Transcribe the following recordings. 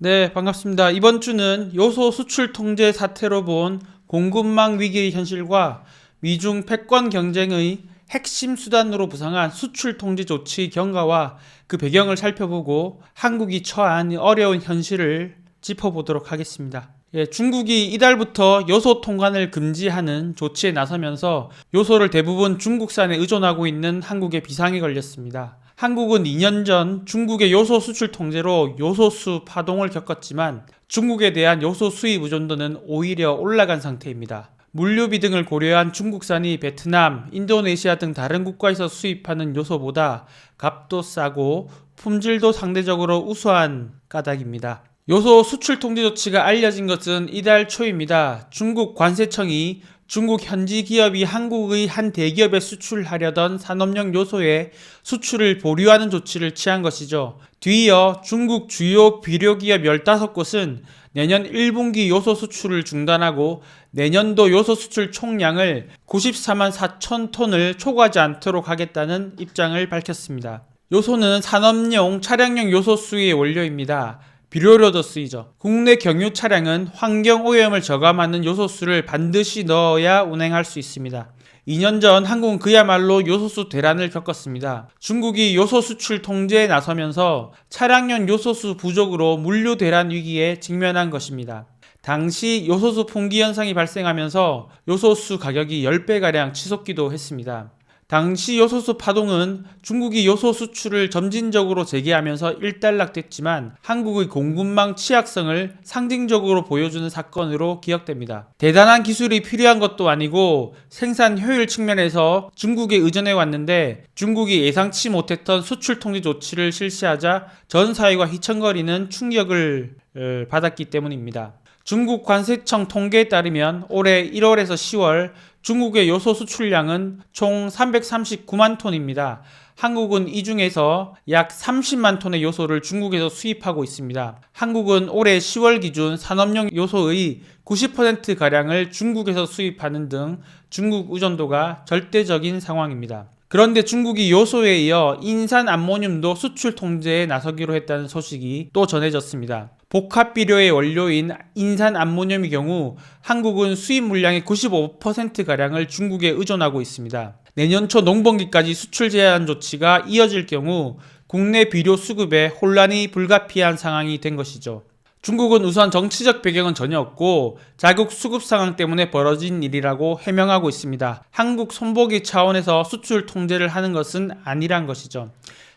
네, 반갑습니다. 이번 주는 요소 수출 통제 사태로 본 공급망 위기의 현실과 미중 패권 경쟁의 핵심 수단으로 부상한 수출 통제 조치 경과와 그 배경을 살펴보고 한국이 처한 어려운 현실을 짚어보도록 하겠습니다. 예, 중국이 이달부터 요소 통관을 금지하는 조치에 나서면서 요소를 대부분 중국산에 의존하고 있는 한국에 비상이 걸렸습니다. 한국은 2년 전 중국의 요소 수출 통제로 요소수 파동을 겪었지만 중국에 대한 요소 수입 의존도는 오히려 올라간 상태입니다. 물류비 등을 고려한 중국산이 베트남, 인도네시아 등 다른 국가에서 수입하는 요소보다 값도 싸고 품질도 상대적으로 우수한 까닭입니다. 요소 수출 통제 조치가 알려진 것은 이달 초입니다. 중국 관세청이 중국 현지 기업이 한국의 한 대기업에 수출하려던 산업용 요소의 수출을 보류하는 조치를 취한 것이죠. 뒤이어 중국 주요 비료기업 15곳은 내년 1분기 요소 수출을 중단하고 내년도 요소 수출 총량을 94만 4천 톤을 초과하지 않도록 하겠다는 입장을 밝혔습니다. 요소는 산업용, 차량용 요소 수의 원료입니다. 비료로도 쓰이죠. 국내 경유 차량은 환경 오염을 저감하는 요소수를 반드시 넣어야 운행할 수 있습니다. 2년 전 한국은 그야말로 요소수 대란을 겪었습니다. 중국이 요소 수출 통제에 나서면서 차량용 요소수 부족으로 물류 대란 위기에 직면한 것입니다. 당시 요소수 풍기 현상이 발생하면서 요소수 가격이 10배가량 치솟기도 했습니다. 당시 요소수 파동은 중국이 요소 수출을 점진적으로 재개하면서 일단락됐지만 한국의 공급망 취약성을 상징적으로 보여주는 사건으로 기억됩니다. 대단한 기술이 필요한 것도 아니고 생산 효율 측면에서 중국에 의존해 왔는데 중국이 예상치 못했던 수출 통제 조치를 실시하자 전 사회가 휘청거리는 충격을 어, 받았기 때문입니다. 중국 관세청 통계에 따르면 올해 1월에서 10월 중국의 요소 수출량은 총 339만 톤입니다. 한국은 이 중에서 약 30만 톤의 요소를 중국에서 수입하고 있습니다. 한국은 올해 10월 기준 산업용 요소의 90%가량을 중국에서 수입하는 등 중국 의존도가 절대적인 상황입니다. 그런데 중국이 요소에 이어 인산 암모늄도 수출 통제에 나서기로 했다는 소식이 또 전해졌습니다. 복합 비료의 원료인 인산 암모늄의 경우 한국은 수입 물량의 95%가량을 중국에 의존하고 있습니다. 내년 초 농번기까지 수출 제한 조치가 이어질 경우 국내 비료 수급에 혼란이 불가피한 상황이 된 것이죠. 중국은 우선 정치적 배경은 전혀 없고 자국 수급 상황 때문에 벌어진 일이라고 해명하고 있습니다. 한국 손보기 차원에서 수출 통제를 하는 것은 아니란 것이죠.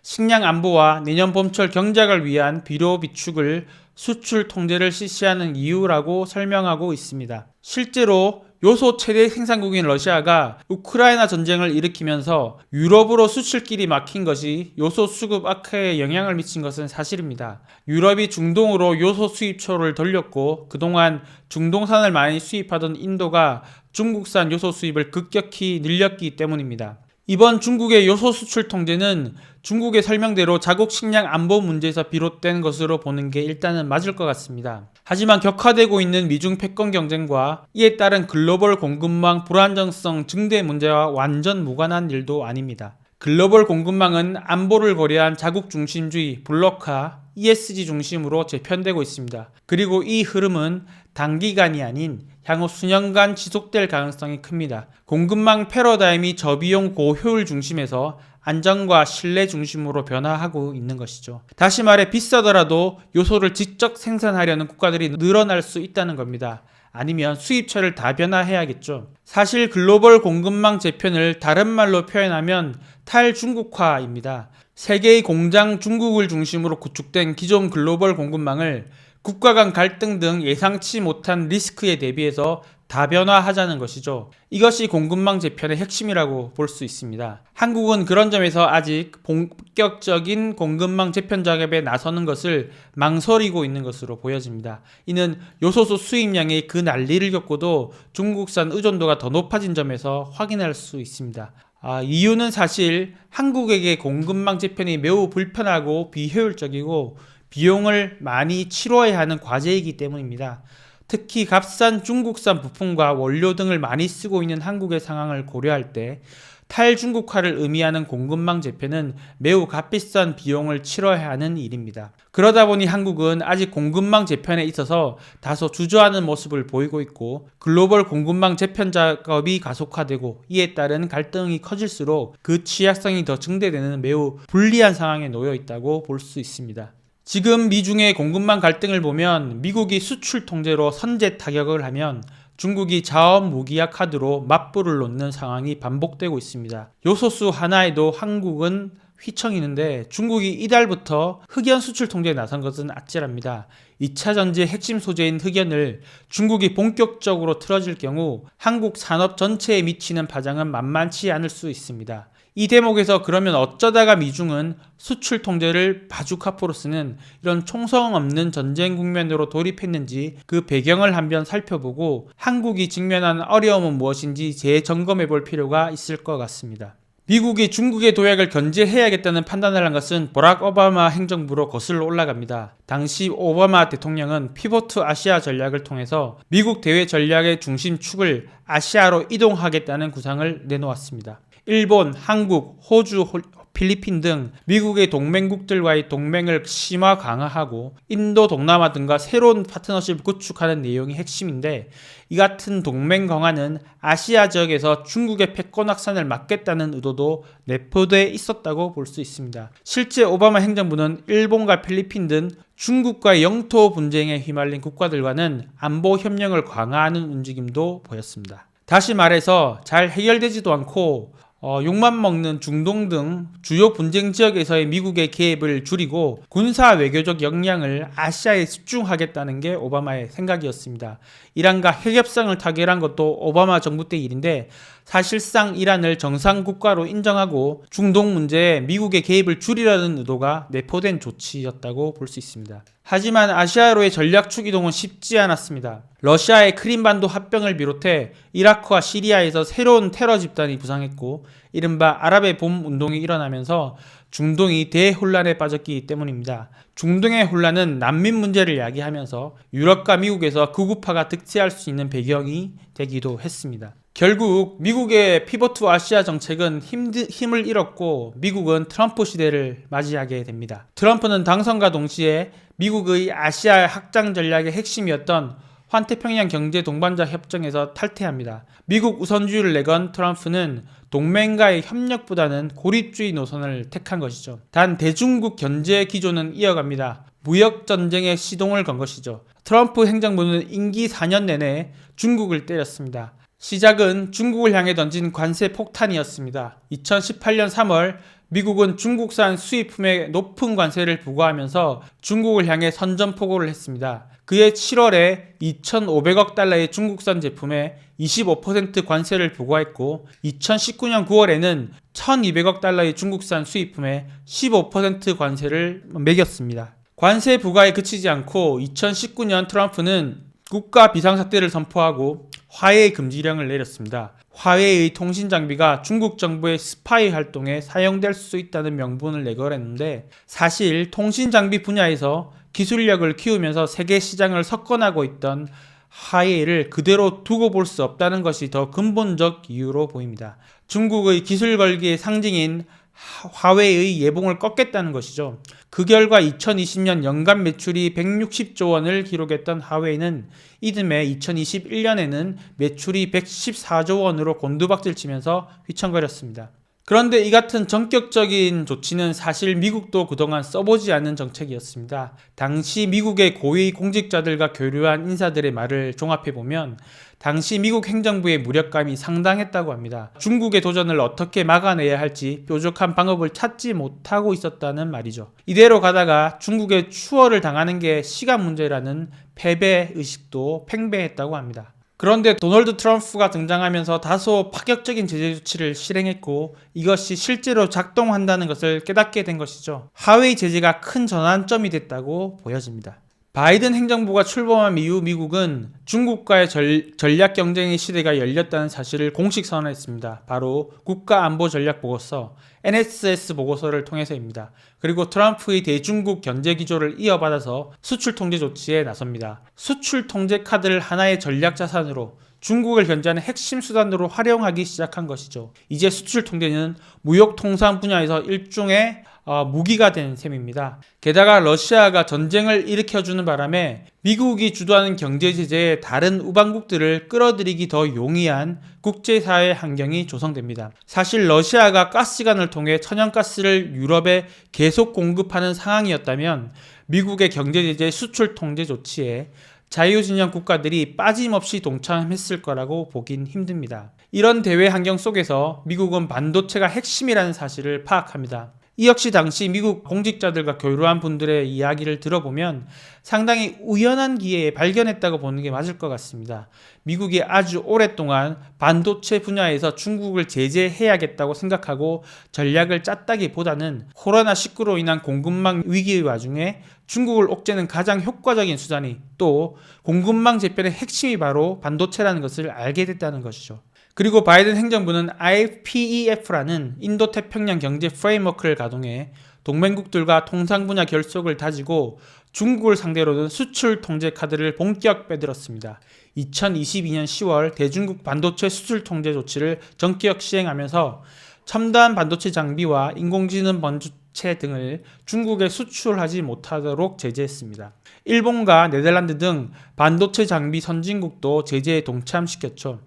식량 안보와 내년 봄철 경작을 위한 비료 비축을 수출 통제를 실시하는 이유라고 설명하고 있습니다. 실제로 요소 최대 생산국인 러시아가 우크라이나 전쟁을 일으키면서 유럽으로 수출길이 막힌 것이 요소 수급 악화에 영향을 미친 것은 사실입니다. 유럽이 중동으로 요소 수입처를 돌렸고 그동안 중동산을 많이 수입하던 인도가 중국산 요소 수입을 급격히 늘렸기 때문입니다. 이번 중국의 요소 수출 통제는 중국의 설명대로 자국 식량 안보 문제에서 비롯된 것으로 보는 게 일단은 맞을 것 같습니다. 하지만 격화되고 있는 미중 패권 경쟁과 이에 따른 글로벌 공급망 불안정성 증대 문제와 완전 무관한 일도 아닙니다. 글로벌 공급망은 안보를 고려한 자국 중심주의, 블록화, ESG 중심으로 재편되고 있습니다. 그리고 이 흐름은 단기간이 아닌 향후 수년간 지속될 가능성이 큽니다. 공급망 패러다임이 저비용 고효율 중심에서 안정과 신뢰 중심으로 변화하고 있는 것이죠. 다시 말해 비싸더라도 요소를 직접 생산하려는 국가들이 늘어날 수 있다는 겁니다. 아니면 수입처를 다변화해야겠죠. 사실 글로벌 공급망 재편을 다른 말로 표현하면 탈중국화입니다. 세계의 공장 중국을 중심으로 구축된 기존 글로벌 공급망을 국가 간 갈등 등 예상치 못한 리스크에 대비해서 다변화하자는 것이죠. 이것이 공급망 재편의 핵심이라고 볼 수 있습니다. 한국은 그런 점에서 아직 본격적인 공급망 재편 작업에 나서는 것을 망설이고 있는 것으로 보여집니다. 이는 요소수 수입량이 그 난리를 겪고도 중국산 의존도가 더 높아진 점에서 확인할 수 있습니다. 아, 이유는 사실 한국에게 공급망 재편이 매우 불편하고 비효율적이고 비용을 많이 치러야 하는 과제이기 때문입니다. 특히 값싼 중국산 부품과 원료 등을 많이 쓰고 있는 한국의 상황을 고려할 때 탈중국화를 의미하는 공급망 재편은 매우 값비싼 비용을 치러야 하는 일입니다. 그러다 보니 한국은 아직 공급망 재편에 있어서 다소 주저하는 모습을 보이고 있고 글로벌 공급망 재편 작업이 가속화되고 이에 따른 갈등이 커질수록 그 취약성이 더 증대되는 매우 불리한 상황에 놓여 있다고 볼 수 있습니다. 지금 미중의 공급망 갈등을 보면 미국이 수출 통제로 선제 타격을 하면 중국이 자원 무기화 카드로 맞불을 놓는 상황이 반복되고 있습니다. 요소수 하나에도 한국은 휘청이는데 중국이 이달부터 흑연 수출 통제에 나선 것은 아찔합니다. 2차 전지의 핵심 소재인 흑연을 중국이 본격적으로 틀어질 경우 한국 산업 전체에 미치는 파장은 만만치 않을 수 있습니다. 이 대목에서 그러면 어쩌다가 미중은 수출 통제를 바주카포로 쓰는 이런 총성 없는 전쟁 국면으로 돌입했는지 그 배경을 한번 살펴보고 한국이 직면한 어려움은 무엇인지 재점검해 볼 필요가 있을 것 같습니다. 미국이 중국의 도약을 견제해야겠다는 판단을 한 것은 버락 오바마 행정부로 거슬러 올라갑니다. 당시 오바마 대통령은 피보트 아시아 전략을 통해서 미국 대외 전략의 중심축을 아시아로 이동하겠다는 구상을 내놓았습니다. 일본, 한국, 호주, 필리핀 등 미국의 동맹국들과의 동맹을 심화 강화하고 인도, 동남아 등과 새로운 파트너십을 구축하는 내용이 핵심인데 이 같은 동맹 강화는 아시아 지역에서 중국의 패권 확산을 막겠다는 의도도 내포돼 있었다고 볼 수 있습니다. 실제 오바마 행정부는 일본과 필리핀 등 중국과 영토 분쟁에 휘말린 국가들과는 안보 협력을 강화하는 움직임도 보였습니다. 다시 말해서 잘 해결되지도 않고 어, 욕만 먹는 중동 등 주요 분쟁 지역에서의 미국의 개입을 줄이고 군사 외교적 역량을 아시아에 집중하겠다는 게 오바마의 생각이었습니다. 이란과 핵협상을 타결한 것도 오바마 정부 때 일인데 사실상 이란을 정상 국가로 인정하고 중동 문제에 미국의 개입을 줄이려는 의도가 내포된 조치였다고 볼 수 있습니다. 하지만 아시아로의 전략축 이동은 쉽지 않았습니다. 러시아의 크림반도 합병을 비롯해 이라크와 시리아에서 새로운 테러 집단이 부상했고 이른바 아랍의 봄 운동이 일어나면서 중동이 대혼란에 빠졌기 때문입니다. 중동의 혼란은 난민 문제를 야기하면서 유럽과 미국에서 구구파가 득세할 수 있는 배경이 되기도 했습니다. 결국 미국의 피보트 아시아 정책은 힘드, 힘을 잃었고 미국은 트럼프 시대를 맞이하게 됩니다. 트럼프는 당선과 동시에 미국의 아시아 확장 전략의 핵심이었던 환태평양 경제 동반자 협정에서 탈퇴합니다. 미국 우선주의를 내건 트럼프는 동맹과의 협력보다는 고립주의 노선을 택한 것이죠. 단 대중국 견제 기조는 이어갑니다. 무역 전쟁에 시동을 건 것이죠. 트럼프 행정부는 임기 4년 내내 중국을 때렸습니다. 시작은 중국을 향해 던진 관세 폭탄이었습니다. 2018년 3월 미국은 중국산 수입품에 높은 관세를 부과하면서 중국을 향해 선전포고를 했습니다. 그해 7월에 2,500억 달러의 중국산 제품에 25% 관세를 부과했고 2019년 9월에는 1,200억 달러의 중국산 수입품에 15% 관세를 매겼습니다. 관세 부과에 그치지 않고 2019년 트럼프는 국가 비상사태를 선포하고 화웨이 금지령을 내렸습니다. 화웨이의 통신 장비가 중국 정부의 스파이 활동에 사용될 수 있다는 명분을 내걸었는데 사실 통신 장비 분야에서 기술력을 키우면서 세계 시장을 석권하고 있던 화웨이를 그대로 두고 볼 수 없다는 것이 더 근본적 이유로 보입니다. 중국의 기술 걸기의 상징인 화웨이의 예봉을 꺾겠다는 것이죠. 그 결과 2020년 연간 매출이 160조 원을 기록했던 화웨이는 이듬해 2021년에는 매출이 114조 원으로 곤두박질 치면서 휘청거렸습니다. 그런데 이 같은 전격적인 조치는 사실 미국도 그동안 써보지 않은 정책이었습니다. 당시 미국의 고위 공직자들과 교류한 인사들의 말을 종합해보면 당시 미국 행정부의 무력감이 상당했다고 합니다. 중국의 도전을 어떻게 막아내야 할지 뾰족한 방법을 찾지 못하고 있었다는 말이죠. 이대로 가다가 중국의 추월을 당하는 게 시간 문제라는 패배 의식도 팽배했다고 합니다. 그런데 도널드 트럼프가 등장하면서 다소 파격적인 제재 조치를 실행했고 이것이 실제로 작동한다는 것을 깨닫게 된 것이죠. 하웨이 제재가 큰 전환점이 됐다고 보여집니다. 바이든 행정부가 출범한 이후 미국은 중국과의 전, 전략 경쟁의 시대가 열렸다는 사실을 공식 선언했습니다. 바로 국가안보전략보고서 NSS 보고서를 통해서입니다. 그리고 트럼프의 대중국 견제 기조를 이어받아서 수출 통제 조치에 나섭니다. 수출 통제 카드를 하나의 전략 자산으로 중국을 견제하는 핵심 수단으로 활용하기 시작한 것이죠. 이제 수출 통제는 무역 통상 분야에서 일종의 어, 무기가 된 셈입니다. 게다가 러시아가 전쟁을 일으켜주는 바람에 미국이 주도하는 경제 제재에 다른 우방국들을 끌어들이기 더 용이한 국제사회 환경이 조성됩니다. 사실 러시아가 가스관을 통해 천연가스를 유럽에 계속 공급하는 상황이었다면 미국의 경제 제재 수출 통제 조치에 자유진영 국가들이 빠짐없이 동참했을 거라고 보긴 힘듭니다. 이런 대외 환경 속에서 미국은 반도체가 핵심이라는 사실을 파악합니다. 이 역시 당시 미국 공직자들과 교류한 분들의 이야기를 들어보면 상당히 우연한 기회에 발견했다고 보는 게 맞을 것 같습니다. 미국이 아주 오랫동안 반도체 분야에서 중국을 제재해야겠다고 생각하고 전략을 짰다기보다는 코로나19로 인한 공급망 위기의 와중에 중국을 옥죄는 가장 효과적인 수단이 또 공급망 재편의 핵심이 바로 반도체라는 것을 알게 됐다는 것이죠. 그리고 바이든 행정부는 IPEF라는 인도 태평양 경제 프레임워크를 가동해 동맹국들과 통상 분야 결속을 다지고 중국을 상대로는 수출 통제 카드를 본격 빼들었습니다. 2022년 10월 대중국 반도체 수출 통제 조치를 전격 시행하면서 첨단 반도체 장비와 인공지능 반도체 등을 중국에 수출하지 못하도록 제재했습니다. 일본과 네덜란드 등 반도체 장비 선진국도 제재에 동참시켰죠.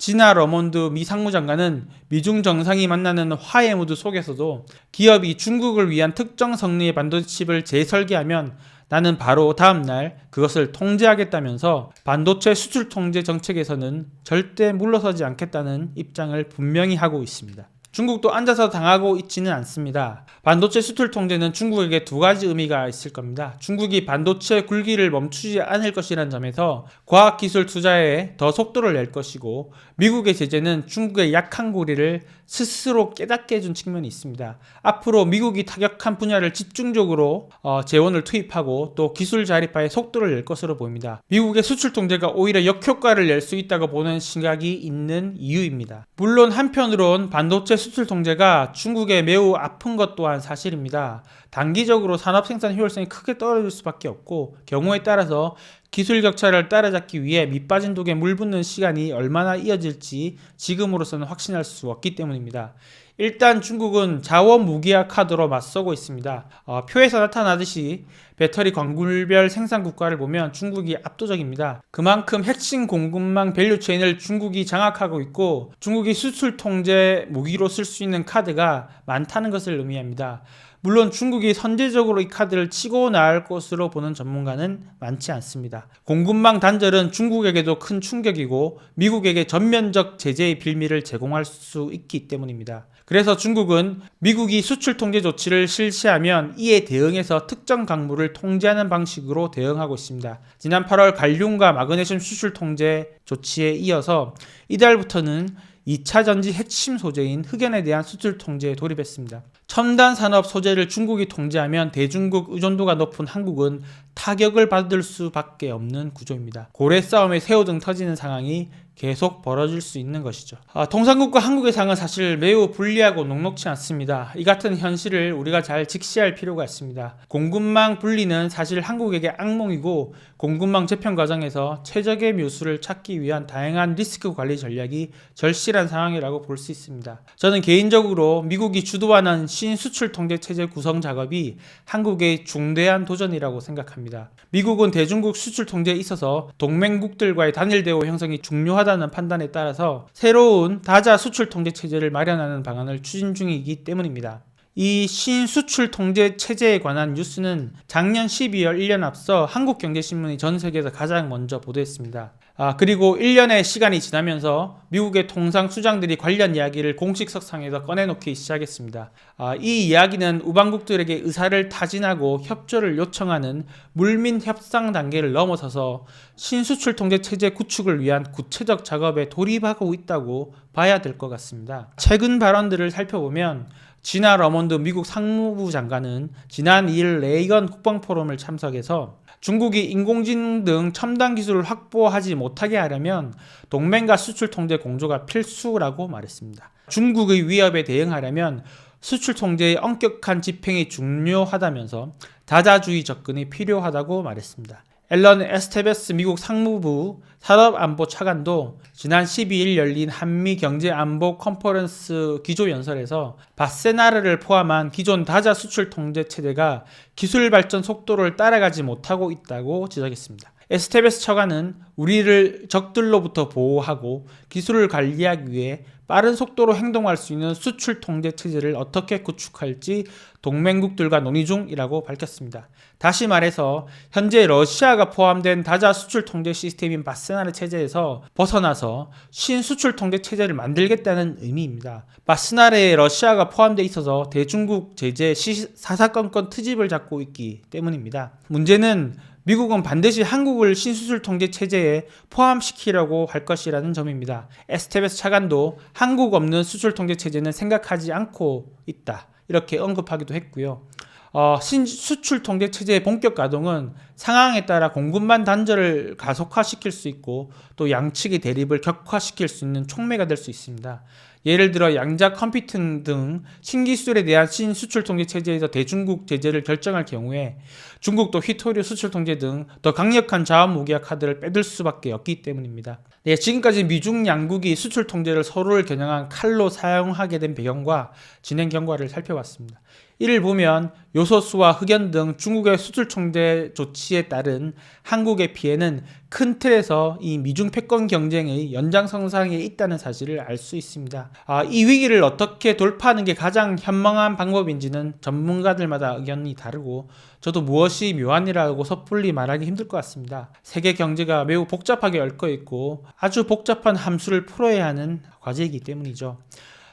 지나 러몬드 미 상무장관은 미중 정상이 만나는 화해 모드 속에서도 기업이 중국을 위한 특정 성능의 반도체 칩을 재설계하면 나는 바로 다음날 그것을 통제하겠다면서 반도체 수출 통제 정책에서는 절대 물러서지 않겠다는 입장을 분명히 하고 있습니다. 중국도 앉아서 당하고 있지는 않습니다. 반도체 수출 통제는 중국에게 두 가지 의미가 있을 겁니다. 중국이 반도체 굴기를 멈추지 않을 것이라는 점에서 과학기술 투자에 더 속도를 낼 것이고 미국의 제재는 중국의 약한 고리를 스스로 깨닫게 해준 측면이 있습니다. 앞으로 미국이 타격한 분야를 집중적으로 어, 재원을 투입하고 또 기술 자립화에 속도를 낼 것으로 보입니다. 미국의 수출 통제가 오히려 역효과를 낼 수 있다고 보는 시각이 있는 이유입니다. 물론 한편으론 반도체 수출 통제가 중국에 매우 아픈 것 또한 사실입니다. 단기적으로 산업 생산 효율성이 크게 떨어질 수밖에 없고 경우에 따라서 기술 격차를 따라잡기 위해 밑빠진 독에 물 붓는 시간이 얼마나 이어질지 지금으로서는 확신할 수 없기 때문입니다. 일단 중국은 자원 무기화 카드로 맞서고 있습니다. 어, 표에서 나타나듯이 배터리 광물별 생산 국가를 보면 중국이 압도적입니다. 그만큼 핵심 공급망 밸류 체인을 중국이 장악하고 있고 중국이 수출 통제 무기로 쓸 수 있는 카드가 많다는 것을 의미합니다. 물론 중국이 선제적으로 이 카드를 치고 나갈 것으로 보는 전문가는 많지 않습니다. 공급망 단절은 중국에게도 큰 충격이고 미국에게 전면적 제재의 빌미를 제공할 수 있기 때문입니다. 그래서 중국은 미국이 수출 통제 조치를 실시하면 이에 대응해서 특정 강물을 통제하는 방식으로 대응하고 있습니다. 지난 8월 갈륨과 마그네슘 수출 통제 조치에 이어서 이달부터는 2차 전지 핵심 소재인 흑연에 대한 수출 통제에 돌입했습니다. 첨단 산업 소재를 중국이 통제하면 대중국 의존도가 높은 한국은 타격을 받을 수밖에 없는 구조입니다. 고래 싸움에 새우등 터지는 상황이 계속 벌어질 수 있는 것이죠. 아, 동산국과 한국의 상은 사실 매우 불리하고 녹록치 않습니다. 이 같은 현실을 우리가 잘 직시할 필요가 있습니다. 공급망 분리는 사실 한국에게 악몽이고 공급망 재편 과정에서 최적의 묘수를 찾기 위한 다양한 리스크 관리 전략이 절실한 상황이라고 볼 수 있습니다. 저는 개인적으로 미국이 주도하는 신수출 통제 체제 구성 작업이 한국의 중대한 도전이라고 생각합니다. 미국은 대중국 수출 통제에 있어서 동맹국들과의 단일 대우 형성이 중요하다 는 판단에 따라서 새로운 다자 수출 통제 체제를 마련하는 방안을 추진 중이기 때문입니다. 이 신수출 통제 체제에 관한 뉴스는 작년 12월 1년 앞서 한국경제신문이 전 세계에서 가장 먼저 보도했습니다. 아, 그리고 1년의 시간이 지나면서 미국의 통상 수장들이 관련 이야기를 공식 석상에서 꺼내놓기 시작했습니다. 아, 이 이야기는 우방국들에게 의사를 타진하고 협조를 요청하는 물민 협상 단계를 넘어서서 신수출 통제 체제 구축을 위한 구체적 작업에 돌입하고 있다고 봐야 될 것 같습니다. 최근 발언들을 살펴보면 지나 러몬드 미국 상무부 장관은 지난 2일 레이건 국방 포럼을 참석해서 중국이 인공지능 등 첨단 기술을 확보하지 못하게 하려면 동맹과 수출 통제 공조가 필수라고 말했습니다. 중국의 위협에 대응하려면 수출 통제의 엄격한 집행이 중요하다면서 다자주의 접근이 필요하다고 말했습니다. 앨런 에스테베스 미국 상무부 산업안보 차관도 지난 12일 열린 한미 경제안보 컨퍼런스 기조연설에서 바세나르를 포함한 기존 다자 수출 통제 체제가 기술 발전 속도를 따라가지 못하고 있다고 지적했습니다. 에스테베스 차관은 우리를 적들로부터 보호하고 기술을 관리하기 위해 빠른 속도로 행동할 수 있는 수출 통제 체제를 어떻게 구축할지 동맹국들과 논의 중이라고 밝혔습니다. 다시 말해서 현재 러시아가 포함된 다자 수출 통제 시스템인 바스나르 체제에서 벗어나서 신수출 통제 체제를 만들겠다는 의미입니다. 바스나르에 러시아가 포함되어 있어서 대중국 제재 시- 사사건건 트집을 잡고 있기 때문입니다. 문제는 미국은 반드시 한국을 신수출 통제 체제에 포함시키려고 할 것이라는 점입니다. 에스테베스 차관도 한국 없는 수출 통제 체제는 생각하지 않고 있다. 이렇게 언급하기도 했고요. 어, 신수출 통제 체제의 본격 가동은 상황에 따라 공급망 단절을 가속화시킬 수 있고 또 양측의 대립을 격화시킬 수 있는 촉매가 될 수 있습니다. 예를 들어 양자 컴퓨팅 등 신기술에 대한 신수출 통제 체제에서 대중국 제재를 결정할 경우에 중국도 휘토류 수출 통제 등 더 강력한 자원 무기화 카드를 빼들 수밖에 없기 때문입니다. 네, 지금까지 미중 양국이 수출 통제를 서로를 겨냥한 칼로 사용하게 된 배경과 진행 경과를 살펴봤습니다. 이를 보면 요소수와 흑연 등 중국의 수출 통제 조치에 따른 한국의 피해는 큰 틀에서 이 미중 패권 경쟁의 연장선상에 있다는 사실을 알 수 있습니다. 아, 이 위기를 어떻게 돌파하는 게 가장 현명한 방법인지는 전문가들마다 의견이 다르고 저도 무엇이 묘한이라고 섣불리 말하기 힘들 것 같습니다. 세계 경제가 매우 복잡하게 얽혀 있고 아주 복잡한 함수를 풀어야 하는 과제이기 때문이죠.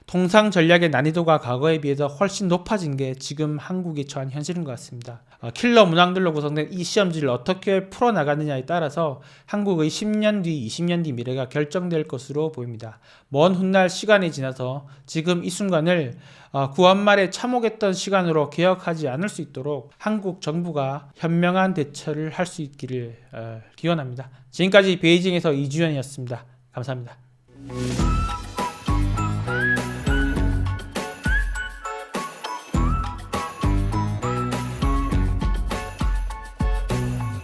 통상 전략의 난이도가 과거에 비해서 훨씬 높아진 게 지금 한국이 처한 현실인 것 같습니다. 어, 킬러 문항들로 구성된 이 시험지를 어떻게 풀어나가느냐에 따라서 한국의 10년 뒤, 20년 뒤 미래가 결정될 것으로 보입니다. 먼 훗날 시간이 지나서 지금 이 순간을 어, 구한말에 참혹했던 시간으로 기억하지 않을 수 있도록 한국 정부가 현명한 대처를 할 수 있기를 어, 기원합니다. 지금까지 베이징에서 이주연이었습니다. 감사합니다.